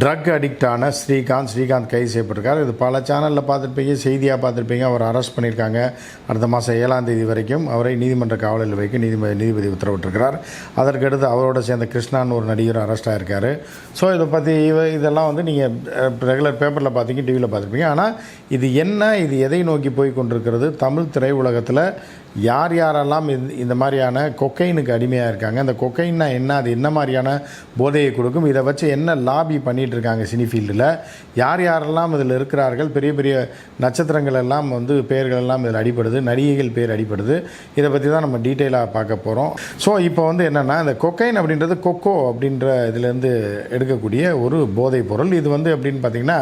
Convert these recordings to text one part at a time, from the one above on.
Drug அடிக்டான Srikanth Srikanth கைது செய்யப்பட்டிருக்கார். இது பல சேனலில் பார்த்துருப்பீங்க செய்தியாக பார்த்துருப்பீங்க. அவர் அரெஸ்ட் பண்ணியிருக்காங்க. அடுத்த மாதம் ஏழாம் தேதி வரைக்கும் அவரை நீதிமன்ற காவலில் வைக்க நீதிபதி நீதிபதி உத்தரவிட்டிருக்கிறார். அதற்கடுத்து அவரோட சேர்ந்த கிருஷ்ணான்னு ஒரு நடிகர் அரெஸ்ட் ஆகிருக்காரு ஸோ இதை பற்றி இவ இதெல்லாம் வந்து நீங்கள் ரெகுலர் பேப்பரில் பார்த்தீங்க டிவியில் பார்த்துருப்பீங்க. ஆனால் இது என்ன இது எதை நோக்கி போய் கொண்டிருக்கிறது தமிழ் திரையுலகத்தில் யார் யாரெல்லாம் இந்த இந்த மாதிரியான கொக்கைனுக்கு அடிமையாக இருக்காங்க அந்த கொக்கைன்னா என்ன? அது என்ன மாதிரியான போதையை கொடுக்கும்? இதை வச்சு என்ன லாபி பண்ணி இருக்காங்க சினி ஃபீல்டில். யார் யாரெல்லாம் இதில் இருக்கிறார்கள் பெரிய பெரிய நட்சத்திரங்கள் எல்லாம் வந்து பெயர்கள் எல்லாம் இதில் அடிப்படுது நடிகைகள் பேர் அடிப்படுது இதை பற்றி தான் நம்ம டீட்டெயிலாக பார்க்க போகிறோம் ஸோ இப்போ வந்து என்னென்னா இந்த கொக்கைன் அப்படின்றது கொக்கோ அப்படின்ற இதுலேருந்து எடுக்கக்கூடிய ஒரு போதைப் பொருள். இது வந்து அப்படின்னு பார்த்திங்கன்னா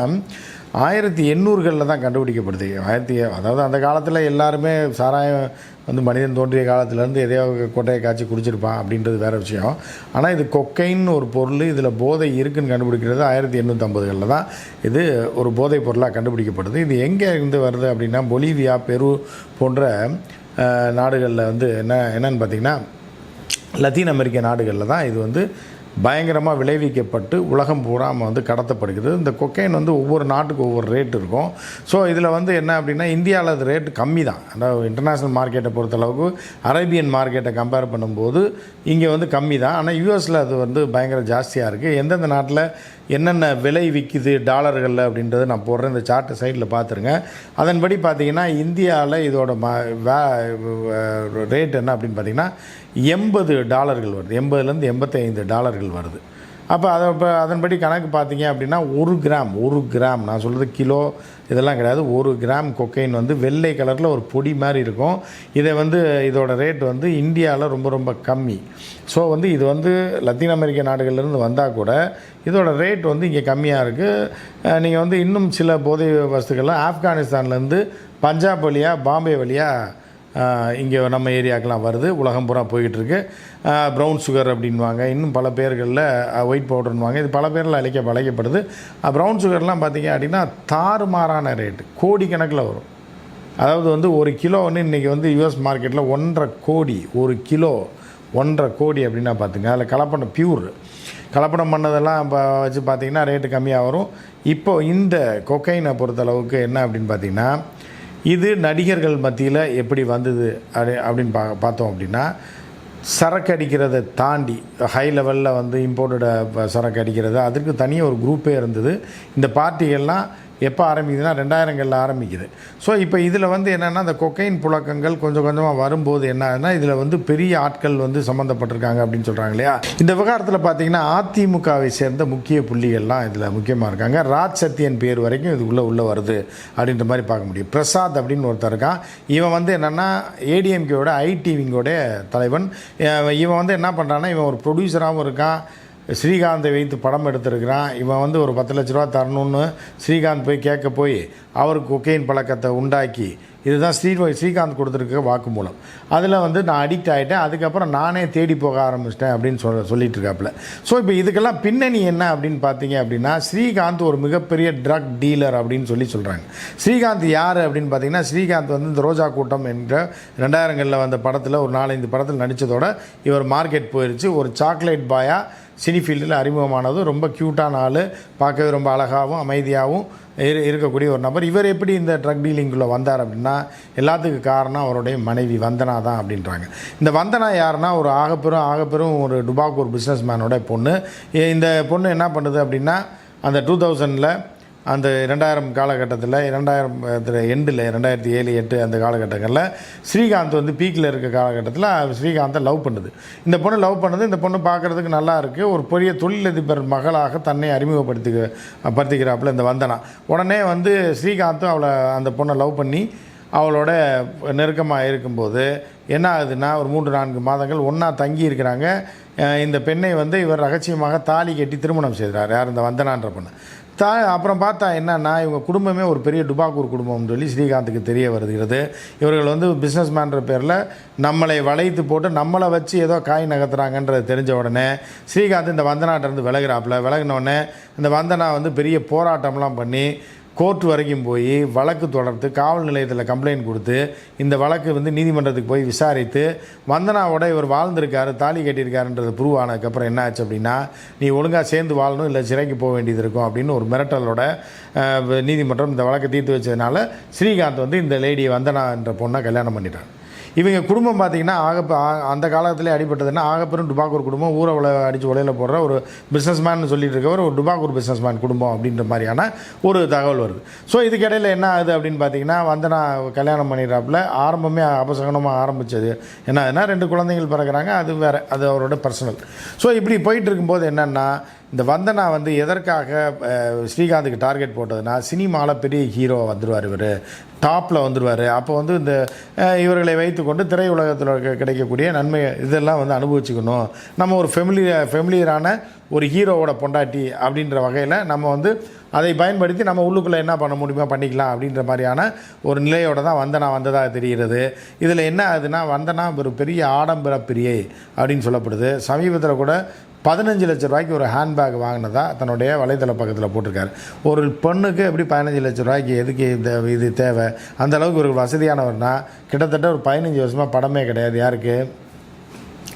ஆயிரத்தி எண்ணூறுகளில் தான் கண்டுபிடிக்கப்படுது. ஆயிரத்தி அதாவது அந்த காலத்தில் எல்லாருமே சாராயம் வந்து மனிதன் தோன்றிய காலத்துலேருந்து எதையோ கொட்டையை காய்ச்சி குடிச்சிருப்பான் அப்படின்றது வேறு விஷயம். ஆனால் இது கொக்கைன்னு ஒரு பொருள் இதில் போதை இருக்குன்னு கண்டுபிடிக்கிறது ஆயிரத்தி எண்ணூற்றம்பதுகளில் தான் இது ஒரு போதைப் பொருளாக கண்டுபிடிக்கப்படுது. இது எங்கே இருந்து வருது அப்படின்னா பொலிவியா பெரு போன்ற நாடுகளில் வந்து என்ன என்னன்னு பார்த்திங்கன்னா லத்தீன் அமெரிக்க நாடுகளில் தான் இது வந்து பயங்கரமாக விளைவிக்கப்பட்டு உலகம் பூராமல் வந்து கடத்தப்படுகிறது. இந்த கொக்கைன் வந்து ஒவ்வொரு நாட்டுக்கு ஒவ்வொரு ரேட் இருக்கும். ஸோ இதில் வந்து என்ன அப்படின்னா இந்தியாவில் அது ரேட்டு கம்மி தான் அதாவது இன்டர்நேஷ்னல் மார்க்கெட்டை பொறுத்தளவுக்கு அரேபியன் மார்க்கெட்டை கம்பேர் பண்ணும்போது இங்கே வந்து கம்மி தான் ஆனால் யூஎஸில் அது வந்து பயங்கர ஜாஸ்தியாக இருக்குது எந்தெந்த நாட்டில் என்னென்ன விலை விற்கிது டாலர்களில் அப்படின்றத நான் போடுறேன். இந்த சார்ட்டு சைடில் பார்த்துருங்க அதன்படி பார்த்தீங்கன்னா இந்தியாவில் இதோட ம வே ரேட் என்ன அப்படின்னு பார்த்தீங்கன்னா எண்பது டாலர்கள் வருது. எண்பதுலேருந்து எண்பத்தைந்து டாலர்கள் வருது. அப்போ அதை இப்போ அதன்படி கணக்கு பார்த்தீங்க அப்படின்னா ஒரு கிராம் ஒரு கிராம். நான் சொல்கிறது கிலோ இதெல்லாம் கிடையாது. ஒரு கிராம் கொக்கைன் வந்து வெள்ளை கலரில் ஒரு பொடி மாதிரி இருக்கும். இதை வந்து இதோட ரேட் வந்து இந்தியாவில் ரொம்ப ரொம்ப கம்மி. ஸோ வந்து இது வந்து லத்தீன் அமெரிக்க நாடுகள்லேருந்து வந்தால் கூட இதோட ரேட் வந்து இங்கே கம்மியாக இருக்குது நீங்கள் வந்து இன்னும் சில போதை வஸ்துக்கள்லாம் ஆப்கானிஸ்தான்லேருந்து பஞ்சாப் வழியாக பாம்பே வழியாக இங்கே நம்ம ஏரியாக்கெலாம் வருது. உலகம் பூரா போய்கிட்டுருக்கு ப்ரௌன் சுகர் அப்படின்வாங்க இன்னும் பல பேர்களில் ஒயிட் பவுடர்னுவாங்க இது பல பேரில் அழைக்க வளைக்கப்படுது ப்ரௌன் சுகர்லாம் பார்த்திங்க அப்படின்னா தாறுமாறான ரேட்டு கோடிக்கணக்கில் வரும். அதாவது வந்து ஒரு கிலோ வந்து இன்றைக்கி வந்து யூஎஸ் மார்க்கெட்டில் ஒன்றரை கோடி ஒரு கிலோ ஒன்றரை கோடி அப்படின்னா பார்த்துங்க அதில் கலப்படம் பியூர் கலப்படம் பண்ணதெல்லாம் இப்போ வச்சு பார்த்திங்கன்னா ரேட்டு கம்மியாக வரும். இப்போ இந்த கொக்கைனை பொறுத்தளவுக்கு என்ன அப்படின்னு பார்த்திங்கன்னா இது நடிகர்கள் மத்தியில் எப்படி வந்தது அப்படி அப்படின்னு பா பார்த்தோம் அப்படின்னா சரக்கு அடிக்கிறதை தாண்டி ஹை லெவலில் வந்து இம்போர்ட்டட சரக்கு அடிக்கிறது அதற்கு தனியாக ஒரு குரூப்பே இருந்தது. இந்த பார்ட்டிகள்லாம் எப்போ ஆரம்பிக்குதுன்னா ரெண்டாயிரங்களில் ஆரம்பிக்குது. ஸோ இப்போ இதில் வந்து என்னென்னா இந்த கொக்கைன் புழக்கங்கள் கொஞ்சம் கொஞ்சமாக வரும்போது என்ன ஆகுதுன்னா இதில் வந்து பெரிய ஆட்கள் வந்து சம்மந்தப்பட்டிருக்காங்க அப்படின்னு சொல்கிறாங்க இல்லையா? இந்த விவகாரத்தில் பார்த்தீங்கன்னா அதிமுகவை சேர்ந்த முக்கிய புள்ளிகள்லாம் இதில் முக்கியமாக இருக்காங்க. ராஜ் சத்யன் பேர் வரைக்கும் இதுக்குள்ளே உள்ளே வருது அப்படின்ற மாதிரி பார்க்க முடியும். பிரசாத் அப்படின்னு ஒருத்தர் இருக்கான். இவன் வந்து என்னென்னா ஏடிஎம்கேவோட ஐடிவிங்கோட தலைவன். இவன் வந்து என்ன பண்ணுறான்னா இவன் ஒரு ப்ரொடியூசராகவும் இருக்கான். ஸ்ரீகாந்தை வைத்து படம் எடுத்திருக்கிறான். இவன் வந்து ஒரு பத்து லட்ச ரூபா தரணும்னு ஸ்ரீகாந்த் போய் கேட்க போய் அவருக்கு கொக்கைன் பழக்கத்தை உண்டாக்கி இதுதான் ஸ்ரீ ஸ்ரீகாந்த் கொடுத்துருக்க வாக்குமூலம். அதில் வந்து நான் அடிக்ட் ஆகிட்டேன் அதுக்கப்புறம் நானே தேடி போக ஆரம்பிச்சிட்டேன் அப்படின்னு சொல்ல சொல்லிட்டு இருக்காப்புல ஸோ இப்போ இதுக்கெல்லாம் பின்னணி என்ன அப்படின்னு பார்த்தீங்க அப்படின்னா ஸ்ரீகாந்த் ஒரு மிகப்பெரிய ட்ரக் டீலர் அப்படின்னு சொல்லி சொல்கிறாங்க ஸ்ரீகாந்த் யார் அப்படின்னு பார்த்தீங்கன்னா ஸ்ரீகாந்த் வந்து இந்த ரோஜா கூட்டம் என்ற ரெண்டாயிரங்களில் வந்த படத்தில் ஒரு நாலஞ்சு படத்தில் நடித்ததோட இவர் மார்க்கெட் போயிடுச்சு ஒரு சாக்லேட் பாயாக சினி ஃபீல்டில் அறிமுகமானது. ரொம்ப க்யூட்டான ஆள். பார்க்கவே ரொம்ப அழகாகவும் அமைதியாகவும் இரு இருக்கக்கூடிய ஒரு நபர். இவர் எப்படி இந்த ட்ரக் டீலிங்குள்ளே வந்தார் அப்படின்னா எல்லாத்துக்கும் காரணம் அவருடைய மனைவி வந்தனா தான் அப்படின்றாங்க. இந்த வந்தனா யாருன்னா ஒரு ஆகப்பெரும் ஆகப்பெரும் ஒரு டுபாக் ஒரு பிஸ்னஸ் மேனோட பொண்ணு இந்த பொண்ணு என்ன பண்ணுது அப்படின்னா அந்த டூ தௌசண்டில் அந்த ரெண்டாயிரம் காலகட்டத்தில் ரெண்டாயிரம் எண்டில் ரெண்டாயிரத்தி ஏழு எட்டு அந்த காலகட்டங்களில் ஸ்ரீகாந்த் வந்து பீக்கில் இருக்க காலகட்டத்தில் ஸ்ரீகாந்தை லவ் பண்ணுது. இந்த பொண்ணு லவ் பண்ணுது இந்த பொண்ணு பார்க்குறதுக்கு நல்லா இருக்குது ஒரு பெரிய தொழிலதிபர் மகளாக தன்னை அறிமுகப்படுத்திக்க படுத்திக்கிறாப்புல இந்த வந்தனா. உடனே வந்து ஸ்ரீகாந்தும் அவளை அந்த பொண்ணை லவ் பண்ணி அவளோட நெருக்கமாக இருக்கும்போது என்ன ஆகுதுன்னா ஒரு மூன்று நான்கு மாதங்கள் ஒன்றா தங்கி இருக்கிறாங்க. இந்த பெண்ணை வந்து இவர் ரகசியமாக தாலி கட்டி திருமணம் செய்கிறார். யார்? இந்த வந்தனான்ற பொண்ணு. தா அப்புறம் பார்த்தா என்னன்னா இவங்க குடும்பமே ஒரு பெரிய டுபாக்கூர் குடும்பம்னு சொல்லி ஸ்ரீகாந்துக்கு தெரிய வருகிறது. இவர்கள் வந்து பிஸ்னஸ் மேன்ற பேரில் நம்மளை வளைத்து போட்டு நம்மளை வச்சு ஏதோ காய் நகர்த்துறாங்கன்றது தெரிஞ்ச உடனே ஸ்ரீகாந்த் இந்த வந்தனாட்டிருந்து விலகிறாப்புல. விலகினோடனே இந்த வந்தனா வந்து பெரிய போராட்டம்லாம் பண்ணி கோர்ட் வரைக்கும் போய் வழக்கு தொடர்ந்து காவல் நிலையத்தில் கம்ப்ளைண்ட் கொடுத்து இந்த வழக்கு வந்து நீதிமன்றத்துக்கு போய் விசாரித்து வந்தனாவோட இவர் வாழ்ந்திருக்காரு தாலி கட்டியிருக்காருன்றது ப்ரூவ் ஆனதுக்கப்புறம் என்ன ஆச்சு அப்படின்னா நீ ஒழுங்காக சேர்ந்து வாழணும் இல்லை சிறைக்கு போக வேண்டியது இருக்கும் அப்படின்னு ஒரு மிரட்டலோட நீதிமன்றம் இந்த வழக்கை தீர்த்து வச்சதுனால ஸ்ரீகாந்த் வந்து இந்த லேடியை வந்தனா என்ற பொண்ணை கல்யாணம் பண்ணிட்டார். இவங்க குடும்பம் பார்த்தீங்கன்னா ஆகப்ப அந்த காலத்திலே அடிபட்டதுன்னா ஆகப்பெரும் டுபாக்கூர் குடும்பம் ஊரை உல அடித்து உலையில் போடுற ஒரு பிஸ்னஸ்மேன் சொல்லிட்டு இருக்கவர் ஒரு டுபாக்கூர் பிஸ்னஸ்மேன் குடும்பம் அப்படின்ற மாதிரியான ஒரு தகவல் வருது. ஸோ இதுக்கிடையில் என்ன ஆகுது அப்படின்னு பார்த்தீங்கன்னா வந்து நான் கல்யாணம் பண்ணிடுறாப்புல ஆரம்பமே அபசகனமாக ஆரம்பித்தது என்ன ஆகுதுன்னா ரெண்டு குழந்தைகள் பிறகுறாங்க அது வேறு அது அவரோட பர்சனல் ஸோ இப்படி போயிட்டு இருக்கும்போது என்னென்னா இந்த வந்தனா வந்து எதற்காக ஸ்ரீகாந்துக்கு டார்கெட் போட்டதுன்னா சினிமாவில் பெரிய ஹீரோ வந்துடுவார் இவர். டாப்பில் வந்துடுவார் அப்போ வந்து இந்த இவர்களை வைத்துக்கொண்டு திரையுலகத்தில் கிடைக்கக்கூடிய நன்மை இதெல்லாம் வந்து அனுபவிச்சுக்கணும். நம்ம ஒரு ஃபெமிலிய ஃபெமிலியரான ஒரு ஹீரோவோட பொண்டாட்டி அப்படின்ற வகையில் நம்ம வந்து அதை பயன்படுத்தி நம்ம உள்ளுக்குள்ளே என்ன பண்ண முடியுமோ பண்ணிக்கலாம் அப்படின்ற மாதிரியான ஒரு நிலையோட தான் வந்தனா வந்ததாக தெரிகிறது. இதில் என்ன ஆகுதுன்னா வந்தனா ஒரு பெரிய ஆடம்பர பிரியை அப்படின்னு சொல்லப்படுது. சமீபத்தில் கூட பதினஞ்சு லட்ச ரூபாய்க்கு ஒரு ஹேண்ட்பேக் வாங்கினதா தன்னுடைய வலைத்தள பக்கத்தில் போட்டிருக்காரு. ஒரு பெண்ணுக்கு எப்படி பதினஞ்சு லட்ச ரூபாய்க்கு எதுக்கு இந்த இது தேவை? அந்தளவுக்கு ஒரு வசதியானவர்னா கிட்டத்தட்ட ஒரு பதினஞ்சு வருஷமாக படமே கிடையாது. யாருக்கு?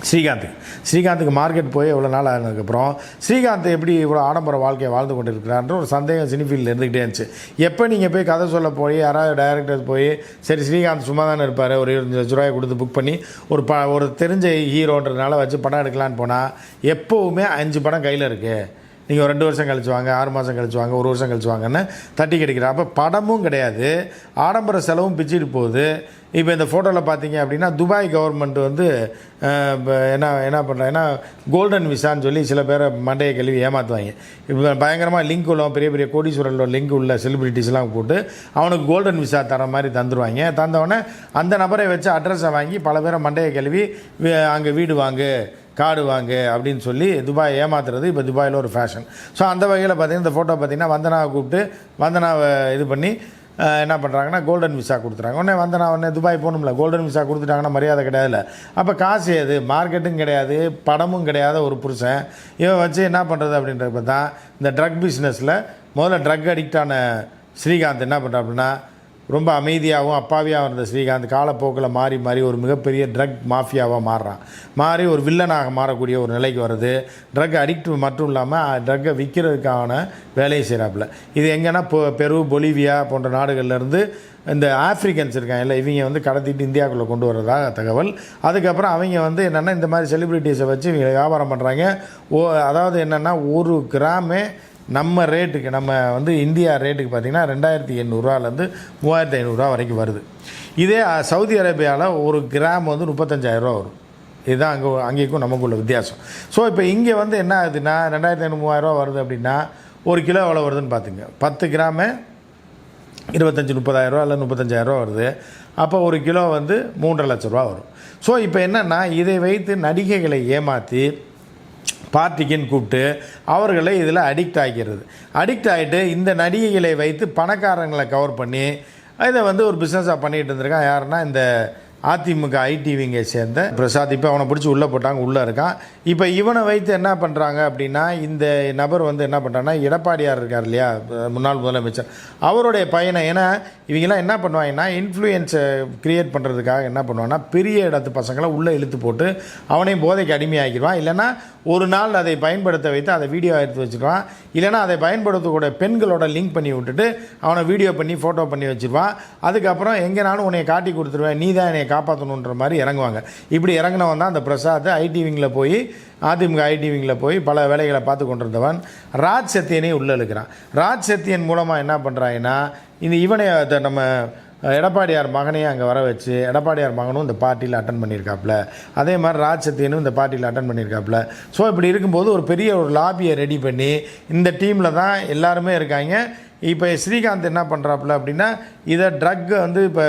ஸ்ரீகாந்த். ஸ்ரீகாந்துக்கு மார்க்கெட் போய் எவ்வளோ நாள் ஆனதுக்கப்புறம் ஸ்ரீகாந்த் எப்படி இவ்வளோ ஆடம்பர வாழ்க்கையை வாழ்ந்து கொண்டு இருக்கிறான்ற ஒரு சந்தேகம் சினிஃபீல்டில் இருந்துக்கிட்டே இருந்துச்சு. எப்போ நீங்கள் போய் கதை சொல்ல போய் யாராவது டைரக்டர் போய் சரி ஸ்ரீகாந்த் சும்மா தானே இருப்பார் ஒரு இருபத்தஞ்சு லட்ச ரூபாய் கொடுத்து புக் பண்ணி ஒரு ப ஒரு தெரிஞ்ச ஹீரோன்றதுனால வச்சு படம் எடுக்கலான்னு போனால் எப்போவுமே அஞ்சு படம் கையில் இருக்குது நீங்கள் ஒரு ரெண்டு வருஷம் கழிச்சு வாங்க ஆறு மாதம் கழிச்சு வாங்க ஒரு வருஷம் கழிச்சு வாங்கன்னு தட்டி கிடைக்கிறா அப்போ படமும் கிடையாது. ஆடம்பர செலவும் பிச்சுட்டு போகுது. இப்போ இந்த ஃபோட்டோவில் பார்த்தீங்க அப்படின்னா துபாய் கவர்மெண்ட் வந்து இப்போ என்ன என்ன பண்ணுறாங்கன்னா கோல்டன் விசான்னு சொல்லி சில பேரை மண்டையை கழுவி ஏமாற்றுவாங்க இப்போ பயங்கரமாக லிங்க் உள்ள பெரிய பெரிய கோடீஸ்வரரில் லிங்க் உள்ள செலிபிரிட்டிஸ்லாம் போட்டு அவனுக்கு கோல்டன் விசா தர மாதிரி தந்துடுவாங்க தந்தவொடனே அந்த நபரை வச்சு அட்ரஸை வாங்கி பல பேரை மண்டையை கழுவி அங்கே வீடு வாங்கு. காடு வாங்கு அப்படின்னு சொல்லி துபாய் ஏமாத்துறது இப்போ துபாயில் ஒரு ஃபேஷன் ஸோ அந்த வகையில் பார்த்தீங்கன்னா இந்த ஃபோட்டோ பார்த்தீங்கன்னா வந்தனாவை கூப்பிட்டு வந்தனாவை இது பண்ணி என்ன பண்ணுறாங்கன்னா கோல்டன் விசா கொடுத்துறாங்க. உடனே வந்தனா உடனே துபாய் போகணும்ல கோல்டன் விசா கொடுத்துட்டாங்கன்னா மரியாதை கிடையாதுல்ல. அப்போ காசு எது? மார்க்கெட்டும் கிடையாது படமும் கிடையாத ஒரு புருஷன். இவன் வச்சு என்ன பண்ணுறது அப்படின்றப்ப தான் இந்த ட்ரக் பிஸ்னஸில் முதல்ல ட்ரக் அடிக்டான ஸ்ரீகாந்த் என்ன பண்ணுறா அப்படின்னா ரொம்ப அமைதியாகவும் அப்பாவியாகவும் இருந்த ஸ்ரீகாந்த் காலப்போக்கில் மாறி மாறி ஒரு மிகப்பெரிய ட்ரக் மாஃபியாவாக மாறுறான். மாறி ஒரு வில்லனாக மாறக்கூடிய ஒரு நிலைக்கு வருது. ட்ரக் அடிக்ட் மட்டும் இல்லாமல் ட்ரக்கை விற்கிறதுக்கான வேலையை செய்கிறாப்புல இது எங்கன்னா பெரு பொலிவியா போன்ற நாடுகள்லேருந்து இந்த ஆஃப்ரிக்கன்ஸ் இருக்காங்கல்ல இவங்க வந்து கடத்திட்டு இந்தியாவுக்குள்ளே கொண்டு வரதாக தகவல். அதுக்கப்புறம் அவங்க வந்து என்னென்னா இந்த மாதிரி செலிப்ரிட்டிஸை வச்சு இவங்க வியாபாரம் பண்ணுறாங்க ஓ அதாவது என்னென்னா ஒரு கிராமே நம்ம ரேட்டுக்கு நம்ம வந்து இந்தியா ரேட்டுக்கு பார்த்திங்கன்னா ரெண்டாயிரத்தி எண்ணூறுரூவாலேருந்து மூவாயிரத்தி ஐநூறுரூவா வரைக்கும் வருது. இதே சவுதி அரேபியாவில் ஒரு கிராம் வந்து முப்பத்தஞ்சாயிரரூவா வரும். இதுதான் அங்கே அங்கேக்கும் நமக்குள்ள வித்தியாசம். ஸோ இப்போ இங்கே வந்து என்ன ஆகுதுன்னா ரெண்டாயிரத்தி ஐநூறு மூவாயிரரூவா வருது அப்படின்னா ஒரு கிலோ எவ்வளோ வருதுன்னு பார்த்துங்க பத்து கிராமு இருபத்தஞ்சி முப்பதாயிரரூவா இல்லை முப்பத்தஞ்சாயிரரூவா வருது. அப்போ ஒரு கிலோ வந்து மூன்றரை லட்ச ரூபா வரும். ஸோ இப்போ என்னென்னா இதை வைத்து நடிகைகளை ஏமாற்றி பார்ட்டிக்குன்னு கூப்பிட்டு அவர்களை இதில் அடிக்ட் ஆகிறது அடிக்ட் ஆகிட்டு இந்த நடிகைகளை வைத்து பணக்காரங்களை கவர் பண்ணி இதை வந்து ஒரு பிஸ்னஸாக பண்ணிகிட்டு இருந்திருக்கான். யாருன்னா இந்த அதிமுக ஐடிவிங்கை சேர்ந்த பிரசாத். இப்போ அவனை பிடிச்சி உள்ளே போட்டாங்க உள்ளே இருக்கான். இப்போ இவனை வைத்து என்ன பண்ணுறாங்க அப்படின்னா இந்த நபர் வந்து என்ன பண்ணுறாங்கன்னா எடப்பாடியார் இருக்கார் இல்லையா முன்னாள் முதலமைச்சர். அவருடைய பையனை ஏன்னா இவங்கெல்லாம் என்ன பண்ணுவாங்கன்னா இன்ஃப்ளூயன்ஸை க்ரியேட் பண்ணுறதுக்காக என்ன பண்ணுவாங்கன்னா பெரிய இடத்து பசங்களை உள்ளே இழுத்து போட்டு அவனையும் போதைக்கு அடிமையாக்கிடுவான். இல்லைன்னா ஒரு நாள் அதை பயன்படுத்த வைத்து அதை வீடியோ எடுத்து வச்சுருவான். இல்லைன்னா அதை பயன்படுத்தக்கூடிய பெண்களோட லிங்க் பண்ணி விட்டுட்டு அவனை வீடியோ பண்ணி ஃபோட்டோ பண்ணி வச்சுருவான். அதுக்கப்புறம் எங்கேனாலும் உன்னை காட்டி கொடுத்துருவேன். நீ தான் என்னை காப்பாற்றணுன்ற மாதிரி இறங்குவாங்க. இப்படி இறங்கினவன் தான் அந்த பிரசாத். ஐடி விங்கில் போய் அதிமுக ஐடி விங்கில் போய் பல வேலைகளை பார்த்து கொண்டிருந்தவன். ராஜ் சத்தியனை உள்ளே இழுக்கிறான் ராஜ் சத்தியன் மூலமாக என்ன பண்ணுறாங்கன்னா இந்த இவனை அதை நம்ம எடப்பாடியார் மகனையும் அங்கே வர வச்சு எடப்பாடியார் மகனும் இந்த பார்ட்டியில் அட்டன் பண்ணியிருக்காப்புல. அதே மாதிரி ராஜ் சத்தியனும் இந்த பார்ட்டியில் அட்டன் பண்ணியிருக்காப்புல. ஸோ இப்படி இருக்கும்போது ஒரு பெரிய ஒரு லாபியை ரெடி பண்ணி இந்த டீமில் தான் எல்லாருமே இருக்காங்க. இப்போ ஸ்ரீகாந்த் என்ன பண்ணுறாப்புல அப்படின்னா இதை ட்ரக்கை வந்து இப்போ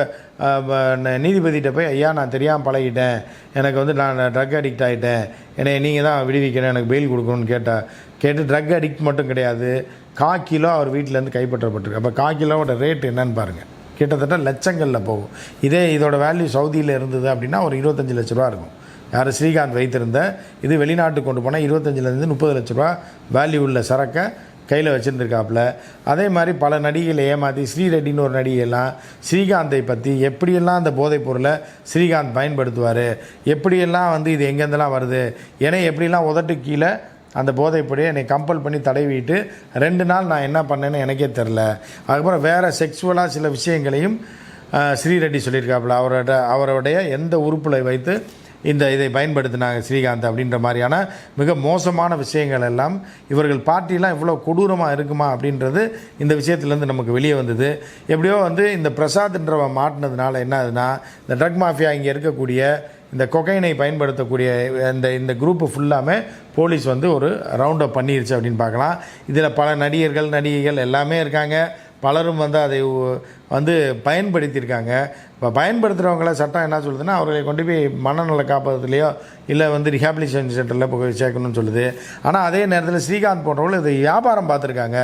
நீதிபதிகிட்ட போய் ஐயா நான் தெரியாமல் பழகிட்டேன். எனக்கு வந்து நான் ட்ரக் அடிக்ட் ஆகிட்டேன் என்னை நீங்கள் தான் விடுவிக்கணும். எனக்கு பெயில் கொடுக்கணும்னு கேட்டால் கேட்டு ட்ரக் அடிக்ட் மட்டும் கிடையாது. காக்கிலோ அவர் வீட்டிலேருந்து கைப்பற்றப்பட்டிருக்கு. அப்போ காக்கிலோட ரேட் என்னன்னு பாருங்கள் கிட்டத்தட்ட லட்சங்களில் போகும். இதே இதோட வேல்யூ சவுதியில் இருந்தது அப்படின்னா ஒரு இருபத்தஞ்சி லட்ச ரூபா இருக்கும். யார் ஸ்ரீகாந்த் வைத்திருந்த இது வெளிநாட்டுக்கு கொண்டு போனால் இருபத்தஞ்சிலேருந்து முப்பது லட்ச ரூபா வேல்யூ உள்ள சரக்கை கையில் வச்சுருந்துருக்காப்புல. அதே மாதிரி பல நடிகைகளை ஏமாற்றி ஸ்ரீரெட்டின்னு ஒரு நடிகையெல்லாம் ஸ்ரீகாந்தை பற்றி எப்படியெல்லாம் அந்த போதைப் பொருளை ஸ்ரீகாந்த் பயன்படுத்துவார் எப்படியெல்லாம் வந்து இது எங்கேருந்தெல்லாம் வருது ஏன்னா எப்படிலாம் உதட்டு கீழே அந்த போதைப்படியை என்னை கம்பல் பண்ணி தடவிட்டு ரெண்டு நாள் நான் என்ன பண்ணேன்னு எனக்கே தெரில அதுக்கப்புறம் வேறு செக்ஸுவலாக சில விஷயங்களையும் ஸ்ரீரெட்டி சொல்லியிருக்காப்புல அவரோட அவருடைய எந்த உறுப்பில் வைத்து இந்த இதை பயன்படுத்தினாங்க ஸ்ரீகாந்த் அப்படின்ற மாதிரியான மிக மோசமான விஷயங்கள் எல்லாம். இவர்கள் பார்ட்டிலாம் இவ்வளோ கொடூரமாக இருக்குமா அப்படின்றது இந்த விஷயத்துலேருந்து நமக்கு வெளியே வந்தது. எப்படியோ வந்து இந்த பிரசாத்ன்றவன் மாட்டினதுனால என்ன ஆகுதுன்னா இந்த ட்ரக் மாஃபியா இங்கே இருக்கக்கூடிய இந்த கொகைனை பயன்படுத்தக்கூடிய இந்த இந்த குரூப்பு ஃபுல்லாமே போலீஸ் வந்து ஒரு ரவுண்டப் பண்ணிருச்சு அப்படின்னு பார்க்கலாம். இதில் பல நடிகர்கள் நடிகைகள் எல்லாமே இருக்காங்க. பலரும் வந்து அதை வந்து பயன்படுத்தியிருக்காங்க. இப்போ பயன்படுத்துகிறவங்கள சட்டம் என்ன சொல்லுதுன்னா அவர்களை கொண்டு போய் மனநல காப்பகத்துலேயோ இல்லை வந்து ரிஹாபிலிட்டேஷன் சென்டரில் போய் சேர்க்கணும்னு சொல்லுது. ஆனால் அதே நேரத்தில் ஸ்ரீகாந்த் போன்றவர்கள் இதை வியாபாரம் பார்த்துருக்காங்க.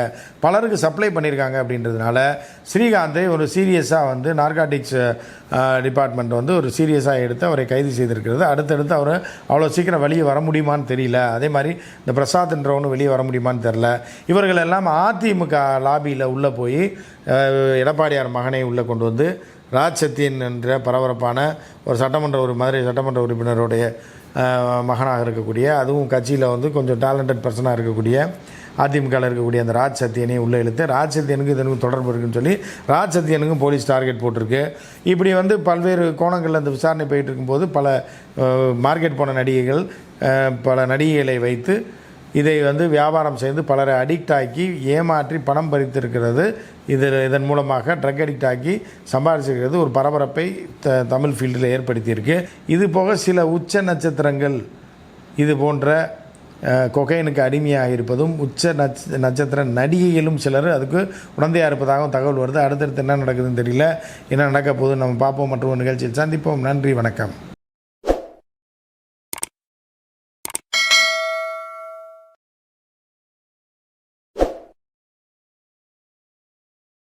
பலருக்கு சப்ளை பண்ணியிருக்காங்க அப்படின்றதுனால ஸ்ரீகாந்தை ஒரு சீரியஸாக வந்து நார்காட்டிக்ஸ் டிபார்ட்மெண்ட் வந்து ஒரு சீரியஸாக எடுத்து அவரை கைது செய்திருக்கிறது. அடுத்தடுத்து அவர் அவ்வளோ சீக்கிரம் வெளியே வர முடியுமான்னு தெரியல. அதே மாதிரி இந்த பிரசாத்ன்றவனு வெளியே வர முடியுமான்னு தெரில இவர்கள் எல்லாம் அதிமுக லாபியில் உள்ளே போய் எடப்பாடியார் மகனை உள்ளே கொண்டு வந்து ராஜ் சத்யன் என்ற பரபரப்பான ஒரு சட்டமன்ற ஒரு மதுரை சட்டமன்ற உறுப்பினருடைய மகனாக இருக்கக்கூடிய அதுவும் கட்சியில் வந்து கொஞ்சம் டேலண்டட் பர்சனாக இருக்கக்கூடிய அதிமுகவில் இருக்கக்கூடிய அந்த ராஜ் சத்யனையும் உள்ளே இழுத்து ராஜ் சத்யனுக்கு இதனுக்கும் தொடர்பு இருக்குன்னு சொல்லி ராஜ் சத்யனுக்கும் போலீஸ் டார்கெட் போட்டிருக்கு. இப்படி வந்து பல்வேறு கோணங்களில் அந்த விசாரணை போயிட்டு இருக்கும்போது பல மார்க்கெட் போன நடிகைகள் பல நடிகைகளை வைத்து இதை வந்து வியாபாரம் செய்து பலரை அடிக்ட் ஆக்கி ஏமாற்றி பணம் பறித்திருக்கிறது. இதில் இதன் மூலமாக ட்ரக் அடிக்ட் ஆக்கி சம்பாதிச்சிருக்கிறது. ஒரு பரபரப்பை த தமிழ் ஃபீல்டில் ஏற்படுத்தியிருக்கு. இது போக சில உச்ச நட்சத்திரங்கள் இது போன்ற கொகைனுக்கு அடிமையாக இருப்பதும் உச்ச நட்ச நட்சத்திர நடிகைகளும் சிலர் அதுக்கு உடந்தையாக இருப்பதாகவும் தகவல் வருது. அடுத்தடுத்து என்ன நடக்குதுன்னு தெரியல. என்ன நடக்க போகுதுன்னு நம்ம பார்ப்போம். மற்றும் ஒரு நிகழ்ச்சியில் சந்திப்போம். நன்றி வணக்கம்.